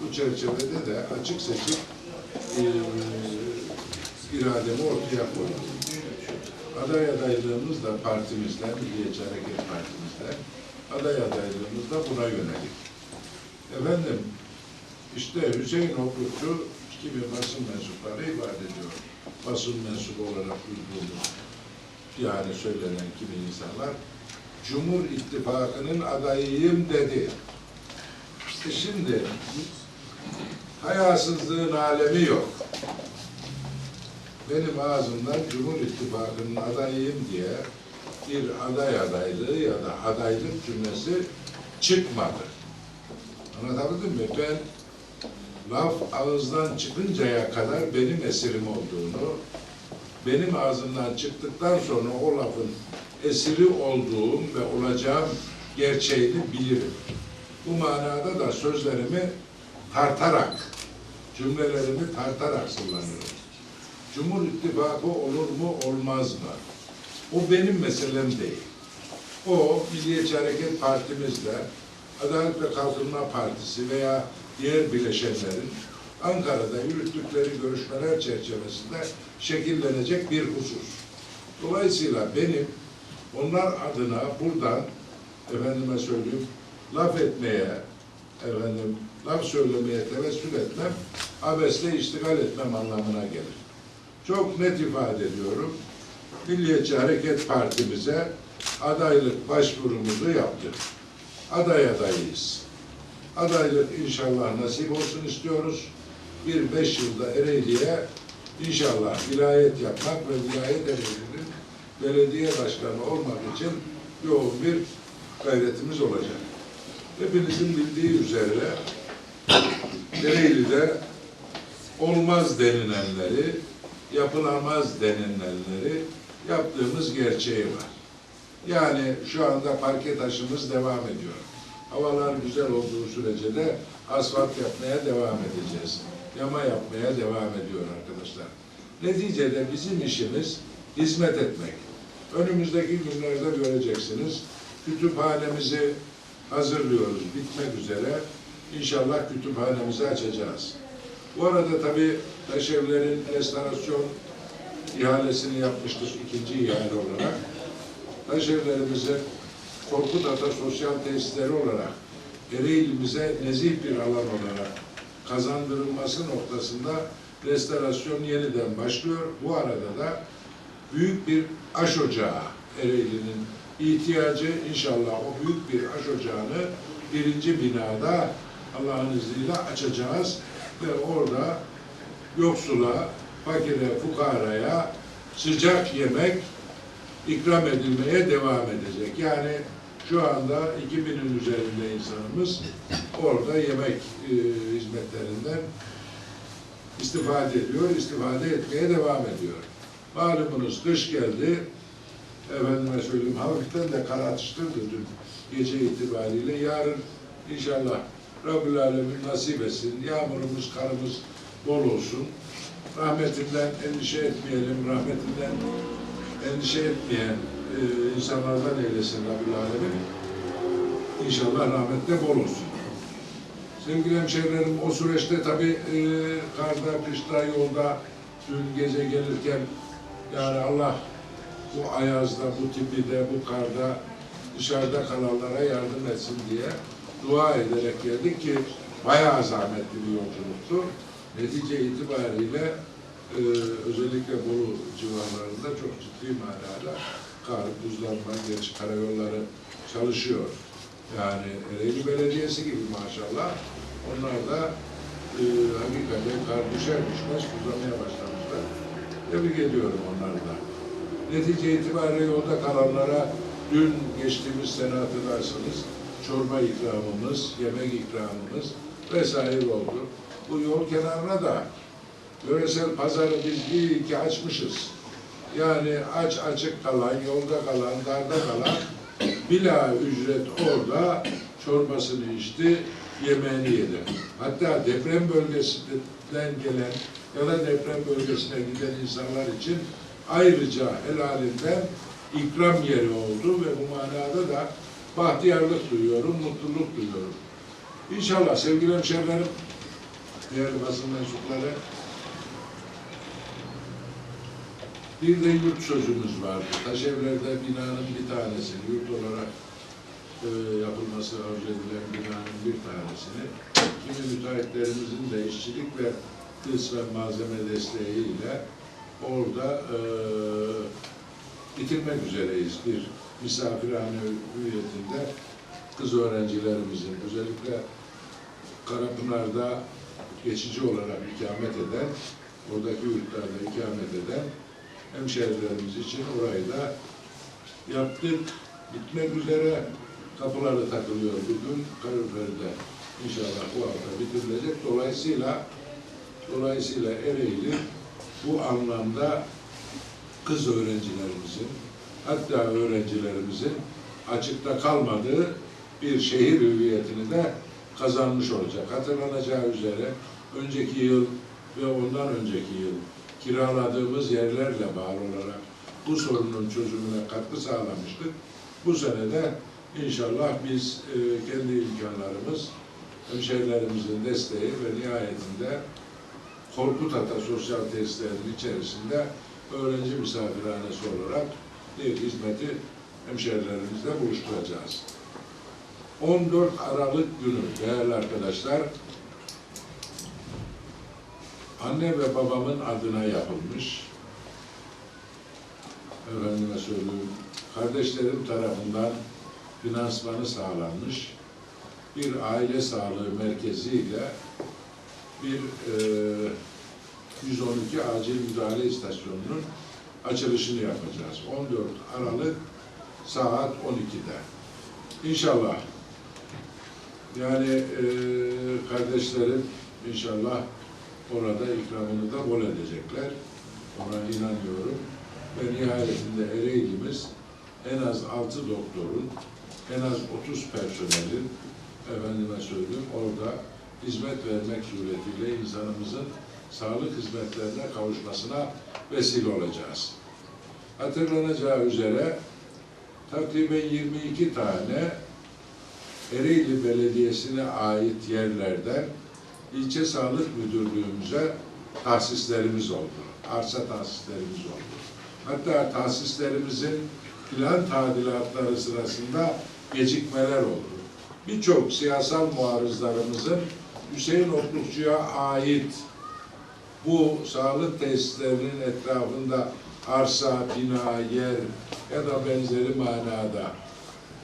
Bu çerçevede de açık seçik e, irademi ortaya koydum. Aday adaylığımız da partimizden, Milliyetçi Hareket Partimizden, aday adaylığımız da buna yönelik. Efendim, işte Hüseyin Obrukçu kimi basın mensupları ifade ediyor. Basın mensubu olarak duyduğumuz yani söylenen kimi insanlar Cumhur İttifakı'nın adayıyım dedi. İşte şimdi hayasızlığın alemi yok. Benim ağzımdan Cumhur İttifakı'nın adayıyım diye bir aday adaylığı ya da adaylık cümlesi çıkmadı. Anlatabildim mi? Ben laf ağızdan çıkıncaya kadar benim esirim olduğunu, benim ağzımdan çıktıktan sonra o lafın esiri olduğum ve olacağım gerçeğini bilirim. Bu manada da sözlerimi tartarak, cümlelerimi tartarak kullanıyorum. Cumhur İttifakı olur mu, olmaz mı? O benim meselem değil. O Milliyetçi Hareket Partimizle Adalet ve Kalkınma Partisi veya diğer bileşenlerin Ankara'da yürüttükleri görüşmeler çerçevesinde şekillenecek bir husus. Dolayısıyla benim onlar adına buradan efendime söyleyeyim laf etmeye efendim laf söylemeye tevessül etmem abesle iştigal etmem anlamına gelir. Çok net ifade ediyorum. Milliyetçi Hareket Partimize adaylık başvurumuzu yaptık. Aday adayıyız. Adaylık inşallah nasip olsun istiyoruz. Bir beş yılda Ereğli'ye inşallah vilayet yapmak ve vilayet Ereğli'nin belediye başkanı olmak için yoğun bir gayretimiz olacak. Hepinizin bildiği üzere Ereğli'de olmaz denilenleri, yapılamaz denilenleri yaptığımız gerçeği var. Yani şu anda parke taşımız devam ediyor. Havalar güzel olduğu sürece de asfalt yapmaya devam edeceğiz. Yama yapmaya devam ediyor arkadaşlar. Neticede bizim işimiz hizmet etmek. Önümüzdeki günlerde göreceksiniz. Kütüphanemizi hazırlıyoruz. Bitmek üzere. İnşallah kütüphanemizi açacağız. Bu arada tabii taşevlerin restorasyon ihalesini yapmıştık ikinci ihale olarak. Taşevlerimizi Korkut Ata Sosyal Tesisleri olarak Ereğli'mize nezih bir alan olarak kazandırılması noktasında restorasyon yeniden başlıyor. Bu arada da büyük bir aş ocağı Ereğli'nin ihtiyacı inşallah o büyük bir aş ocağını birinci binada Allah'ın izniyle açacağız ve orada yoksula, fakire, fukaraya sıcak yemek ikram edilmeye devam edecek. Yani şu anda 2000'in üzerinde insanımız orada yemek e, hizmetlerinden istifade ediyor, istifade etmeye devam ediyor. Malumunuz kış geldi, efendime söyleyeyim hafiften de kar dün gece itibariyle. Yarın inşallah Rabbül Alemin nasip etsin, yağmurumuz, karımız bol olsun. Rahmetinden endişe etmeyelim, rahmetinden endişe etmeyen e, insanlardan eylesin Rabbül Alemin. İnşallah rahmette bol olsun. Sevgili hemşehrilerim o süreçte tabii e, karda, kışta, yolda dün gece gelirken yani Allah bu ayazda, bu tipi de, bu karda dışarıda kalanlara yardım etsin diye dua ederek geldik ki bayağı zahmetli bir yolculuktu. Netice itibariyle e, özellikle Bolu civarlarında çok ciddi manada kar, buzlanma, gerçi karayolları çalışıyor. Yani Ereğli Belediyesi gibi maşallah onlar da e, hakikaten kar düşer düşmez buzlamaya başlamışlar. Tebrik ediyorum onları da. Netice itibariyle yolda kalanlara dün geçtiğimiz sene hatırlarsanız çorba ikramımız, yemek ikramımız vesaire oldu. Bu yol kenarına da yöresel pazarı biz iyi ki açmışız. Yani aç açık kalan, yolda kalan, darda kalan bila ücret orada çorbasını içti, yemeğini yedi. Hatta deprem bölgesinden gelen ya da deprem bölgesine giden insanlar için ayrıca helalinden ikram yeri oldu ve bu manada da bahtiyarlık duyuyorum, mutluluk duyuyorum. İnşallah sevgili hemşehrilerim değerli basın mensupları. Bir de yurt sözümüz vardı. Taşevler'de binanın bir tanesini yurt olarak e, yapılması arzu edilen binanın bir tanesini kimi müteahhitlerimizin de işçilik ve kısmen malzeme desteğiyle orada e, bitirmek üzereyiz. Bir misafirhane hüviyetinde kız öğrencilerimizin özellikle Karapınar'da geçici olarak ikamet eden, oradaki yurtlarda ikamet eden hemşehrilerimiz için orayı da yaptık. Bitmek üzere kapıları takılıyor bugün Kalorifer'de. İnşallah bu hafta bitirilecek. Dolayısıyla dolayısıyla Ereğli bu anlamda kız öğrencilerimizin hatta öğrencilerimizin açıkta kalmadığı bir şehir hüviyetini de kazanmış olacak. Hatırlanacağı üzere önceki yıl ve ondan önceki yıl kiraladığımız yerlerle bağlı olarak bu sorunun çözümüne katkı sağlamıştık. Bu sene de inşallah biz e, kendi imkanlarımız, hemşehrilerimizin desteği ve nihayetinde Korkut Ata Sosyal Tesislerinin içerisinde öğrenci misafirhanesi olarak bir hizmeti hemşehrilerimizle buluşturacağız. 14 Aralık günü değerli arkadaşlar anne ve babamın adına yapılmış efendime söyleyeyim kardeşlerim tarafından finansmanı sağlanmış bir aile sağlığı merkeziyle bir e, 112 acil müdahale istasyonunun açılışını yapacağız. 14 Aralık saat 12'de. İnşallah yani e, kardeşlerim inşallah orada ikramını da bol edecekler. Ona inanıyorum. Ve nihayetinde Ereğli'miz en az 6 doktorun, en az 30 personelin efendime söyleyeyim orada hizmet vermek suretiyle insanımızın sağlık hizmetlerine kavuşmasına vesile olacağız. Hatırlanacağı üzere takriben 22 tane Ereğli Belediyesi'ne ait yerlerden ilçe sağlık müdürlüğümüze tahsislerimiz oldu. Arsa tahsislerimiz oldu. Hatta tahsislerimizin plan tadilatları sırasında gecikmeler oldu. Birçok siyasal muarızlarımızın Hüseyin Otlukçu'ya ait bu sağlık tesislerinin etrafında arsa, bina, yer ya da benzeri manada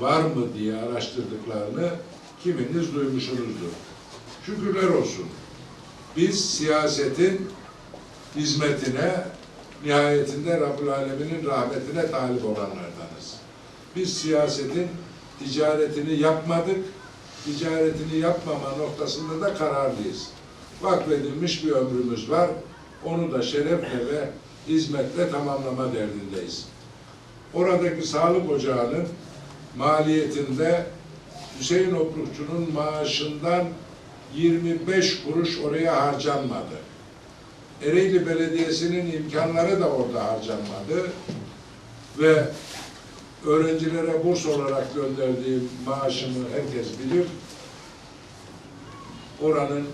var mı diye araştırdıklarını kiminiz duymuşsunuzdur. Şükürler olsun. Biz siyasetin hizmetine, nihayetinde Rabbül Alemin'in rahmetine talip olanlardanız. Biz siyasetin ticaretini yapmadık, ticaretini yapmama noktasında da kararlıyız. Vakfedilmiş bir ömrümüz var. Onu da şerefle ve hizmetle tamamlama derdindeyiz. Oradaki sağlık ocağının maliyetinde Hüseyin Okrukçu'nun maaşından 25 kuruş oraya harcanmadı. Ereğli Belediyesi'nin imkanları da orada harcanmadı. Ve öğrencilere burs olarak gönderdiğim maaşımı herkes bilir. Oranın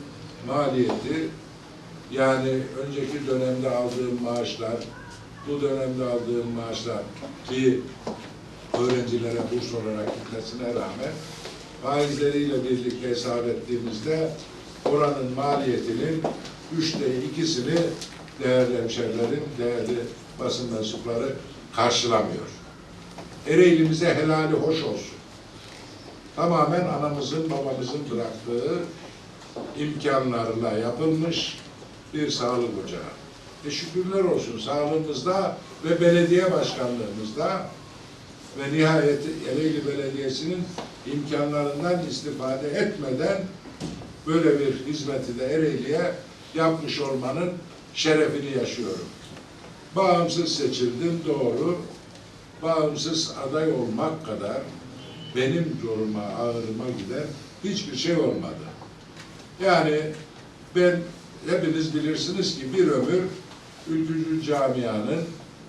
maliyeti yani önceki dönemde aldığım maaşlar, bu dönemde aldığım maaşlar ki öğrencilere burs olarak gitmesine rağmen faizleriyle birlikte hesap ettiğimizde oranın maliyetinin üçte ikisini değerli hemşerilerin, değerli basın mensupları karşılamıyor. Ereğlimize helali hoş olsun. Tamamen anamızın, babamızın bıraktığı imkanlarla yapılmış bir sağlık ocağı. E şükürler olsun sağlığımızda ve belediye başkanlığımızda ve nihayet Ereğli Belediyesi'nin imkanlarından istifade etmeden böyle bir hizmeti de Ereğli'ye yapmış olmanın şerefini yaşıyorum. Bağımsız seçildim doğru. Bağımsız aday olmak kadar benim zoruma, ağırıma giden hiçbir şey olmadı. Yani ben hepiniz bilirsiniz ki bir ömür ülkücü camianın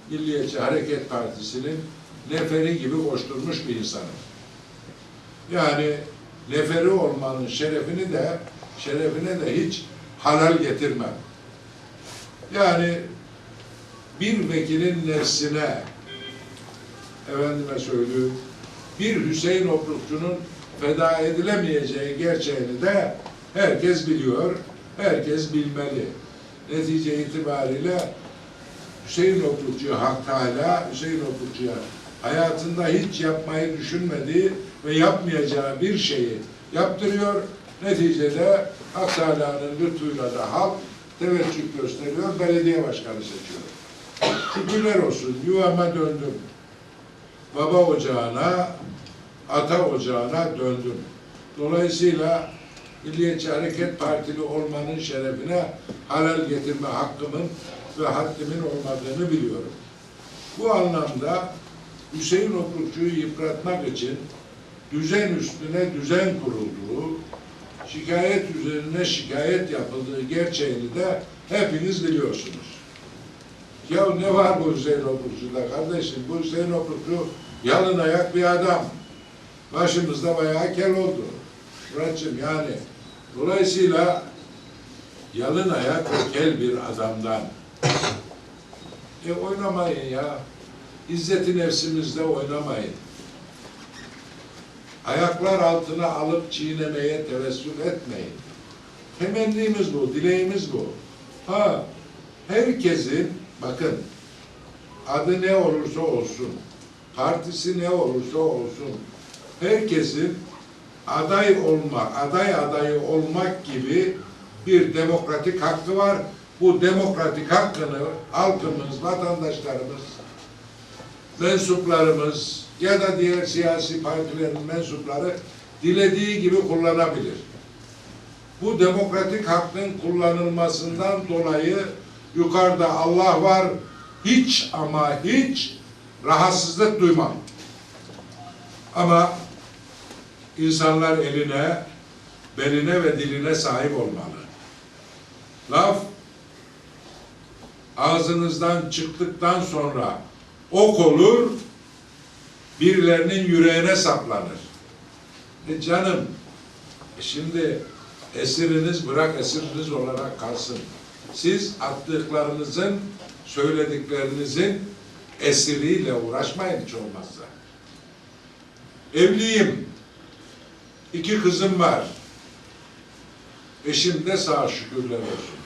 Milliyetçi Hareket Partisi'nin neferi gibi koşturmuş bir insanım. Yani neferi olmanın şerefini de şerefine de hiç halal getirmem. Yani bir vekilin nefsine efendime söyleyeyim bir Hüseyin Obrukçu'nun feda edilemeyeceği gerçeğini de herkes biliyor, herkes bilmeli. Netice itibariyle Hüseyin Obrukçu Hak Teala Hüseyin Obrukçu'ya hayatında hiç yapmayı düşünmediği ve yapmayacağı bir şeyi yaptırıyor. Neticede Hak Teala'nın lütfuyla da halk teveccüh gösteriyor, belediye başkanı seçiyor. Şükürler olsun, yuvama döndüm. Baba ocağına, ata ocağına döndüm. Dolayısıyla Milliyetçi Hareket Partili olmanın şerefine halal getirme hakkımın ve haddimin olmadığını biliyorum. Bu anlamda Hüseyin Obrukçu'yu yıpratmak için düzen üstüne düzen kurulduğu, şikayet üzerine şikayet yapıldığı gerçeğini de hepiniz biliyorsunuz. Ya ne var bu Hüseyin Obrukçu'da kardeşim? Bu Hüseyin Obrukçu yalın ayak bir adam. Başımızda bayağı kel oldu. Muratçım yani. Dolayısıyla yalın ayak kel bir adamdan e oynamayın ya. İzzeti nefsimizde oynamayın. Ayaklar altına alıp çiğnemeye tevessül etmeyin. Temennimiz bu, dileğimiz bu. Ha, herkesin, bakın, adı ne olursa olsun, partisi ne olursa olsun, herkesin aday olmak, aday adayı olmak gibi bir demokratik hakkı var. Bu demokratik hakkını halkımız, vatandaşlarımız, mensuplarımız ya da diğer siyasi partilerin mensupları dilediği gibi kullanabilir. Bu demokratik hakkın kullanılmasından dolayı yukarıda Allah var, hiç ama hiç rahatsızlık duymam. Ama insanlar eline, beline ve diline sahip olmalı. Laf ağzınızdan çıktıktan sonra ok olur, birilerinin yüreğine saplanır. E canım, e şimdi esiriniz bırak esiriniz olarak kalsın. Siz attıklarınızın, söylediklerinizin esiriyle uğraşmayın hiç olmazsa. Evliyim. İki kızım var. Eşim de sağ şükürler olsun.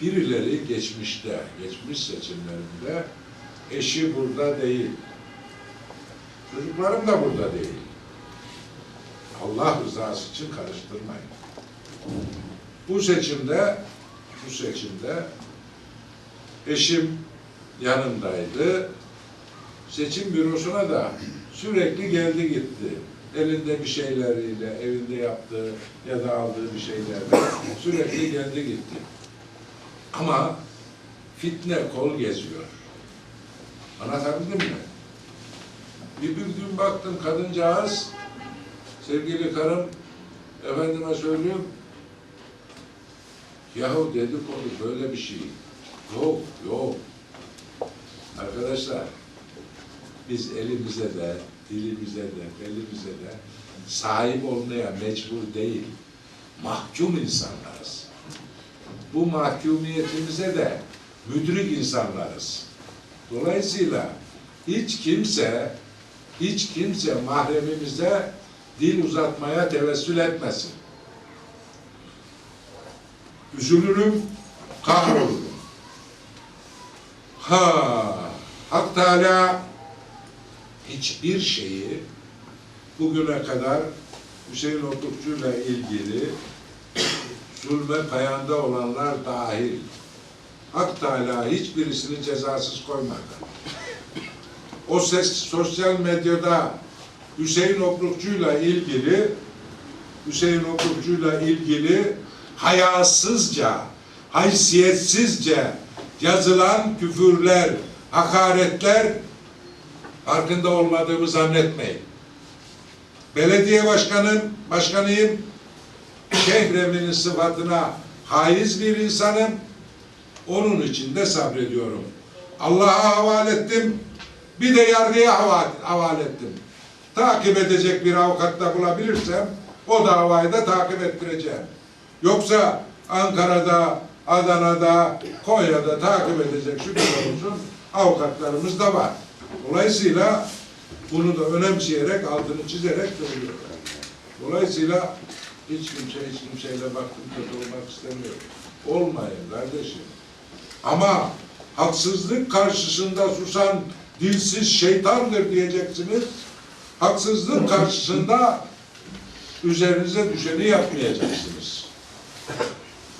Birileri geçmişte, geçmiş seçimlerinde eşi burada değil. Çocuklarım da burada değil. Allah rızası için karıştırmayın. Bu seçimde, bu seçimde eşim yanımdaydı. Seçim bürosuna da sürekli geldi gitti. Elinde bir şeyleriyle, evinde yaptığı ya da aldığı bir şeylerle sürekli geldi gitti. Ama fitne kol geziyor. Anlatabildim mi? Bir, bir gün baktım kadıncağız, sevgili karım, efendime söylüyorum, yahu dedikodu böyle bir şey. Yok, yok. Arkadaşlar, biz elimize de, dilimize de, belimize de sahip olmaya mecbur değil, mahkum insanlarız. Bu mahkumiyetimize de müdrik insanlarız. Dolayısıyla hiç kimse, hiç kimse mahremimize dil uzatmaya tevessül etmesin. Üzülürüm, kahrolurum. Ha, Hak Teala hiçbir şeyi bugüne kadar Hüseyin Otukçu'yla ilgili zulme payanda olanlar dahil Hak Teala hiçbirisini cezasız koymadı. O ses sosyal medyada Hüseyin Obrukçu'yla ilgili Hüseyin Obrukçu'yla ilgili hayasızca, haysiyetsizce yazılan küfürler, hakaretler farkında olmadığımı zannetmeyin. Belediye başkanın, başkanıyım. Şehreminin sıfatına haiz bir insanım. Onun için de sabrediyorum. Allah'a havale ettim. Bir de yargıya havale, ettim. Takip edecek bir avukat da bulabilirsem o davayı da takip ettireceğim. Yoksa Ankara'da, Adana'da, Konya'da takip edecek şüpheli olsun avukatlarımız da var. Dolayısıyla bunu da önemseyerek, altını çizerek söylüyorum. Dolayısıyla hiç kimse hiç kimseyle baktım kötü olmak istemiyor. Olmayın kardeşim. Ama haksızlık karşısında susan dilsiz şeytandır diyeceksiniz. Haksızlık karşısında üzerinize düşeni yapmayacaksınız.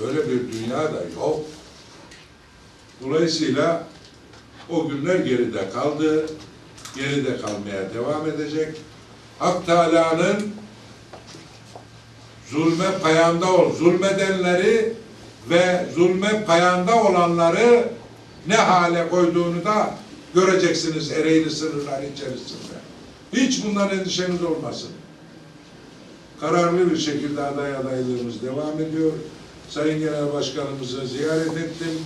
Böyle bir dünya da yok. Dolayısıyla o günler geride kaldı. Geride kalmaya devam edecek. Hak Teala'nın zulme payanda ol, zulmedenleri ve zulme payanda olanları ne hale koyduğunu da göreceksiniz Ereğli sınırlar içerisinde. Hiç bundan endişeniz olmasın. Kararlı bir şekilde aday adaylığımız devam ediyor. Sayın Genel Başkanımızı ziyaret ettim.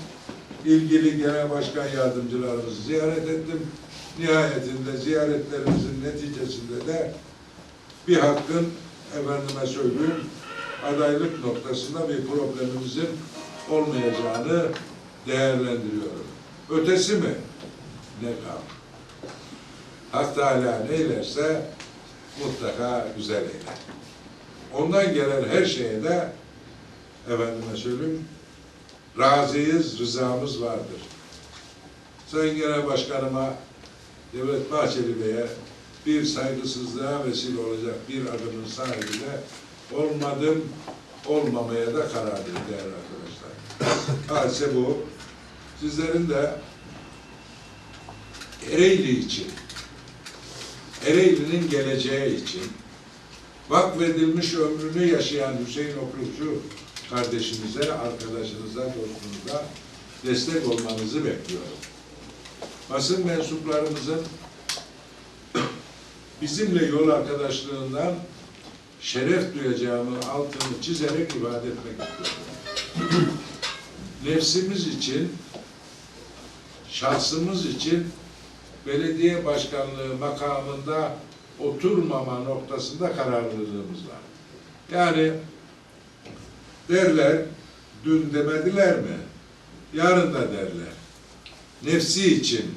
İlgili Genel Başkan Yardımcılarımızı ziyaret ettim. Nihayetinde ziyaretlerimizin neticesinde de bir hakkın efendime söyleyeyim adaylık noktasında bir problemimizin olmayacağını değerlendiriyorum. Ötesi mi? Ne kal? Hak Teala neylerse mutlaka güzel eyler. Ondan gelen her şeye de efendime söyleyeyim razıyız, rızamız vardır. Sayın Genel Başkanıma Devlet Bahçeli Bey'e bir saygısızlığa vesile olacak bir adımın sahibi de olmadım, olmamaya da kararlıyım değerli arkadaşlar. Hadise bu. Sizlerin de Ereğli için, Ereğli'nin geleceği için vakfedilmiş ömrünü yaşayan Hüseyin Okrukçu kardeşimize, arkadaşınıza, dostunuza destek olmanızı bekliyorum. Basın mensuplarımızın bizimle yol arkadaşlığından şeref duyacağımı altını çizerek ifade etmek istiyorum. Nefsimiz için, şahsımız için belediye başkanlığı makamında oturmama noktasında kararlılığımız var. Yani derler, dün demediler mi? Yarın da derler. Nefsi için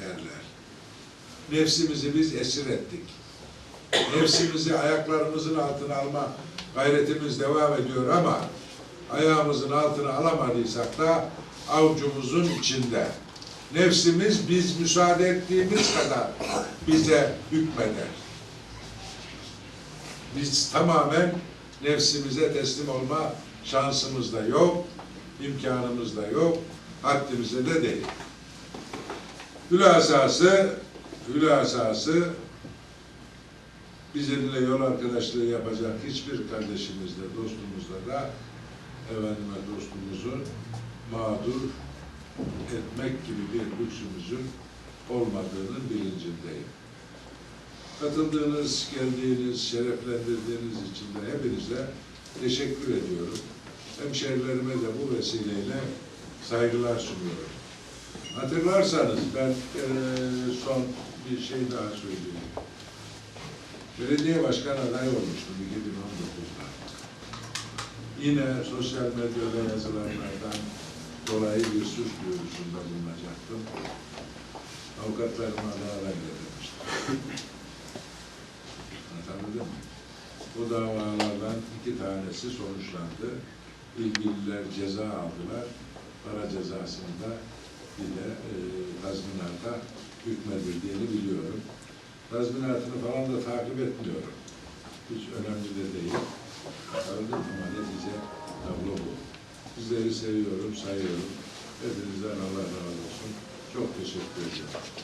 derler. Nefsimizi biz esir ettik. Nefsimizi ayaklarımızın altına alma gayretimiz devam ediyor ama ayağımızın altına alamadıysak da avucumuzun içinde. Nefsimiz biz müsaade ettiğimiz kadar bize hükmeder. Biz tamamen nefsimize teslim olma şansımız da yok, imkanımız da yok, haddimize de değil. Hülasası, hülasası bizimle yol arkadaşlığı yapacak hiçbir kardeşimizle, dostumuzla da efendime dostumuzun mağdur etmek gibi bir lüksümüzün olmadığının bilincindeyim. Katıldığınız, geldiğiniz, şereflendirdiğiniz için de hepinize teşekkür ediyorum. Hemşerilerime de bu vesileyle saygılar sunuyorum. Hatırlarsanız ben eee, son bir şey daha söyleyeyim. Belediye başkan adayı olmuştum 2019'da. Yine sosyal medyada yazılanlardan dolayı bir suç duyurusunda bulunacaktım. Avukatlarıma dava getirmiştim. Anlatabildim mi? Bu davalardan iki tanesi sonuçlandı. İlgililer ceza aldılar. Para cezasında bir de e, tazminata hükmedildiğini biliyorum. Tazminatını falan da takip etmiyorum. Hiç önemli de değil. Anladın? Ama netice tablo bu. Sizleri seviyorum, sayıyorum. Hepinizden Allah razı olsun. Çok teşekkür ediyorum.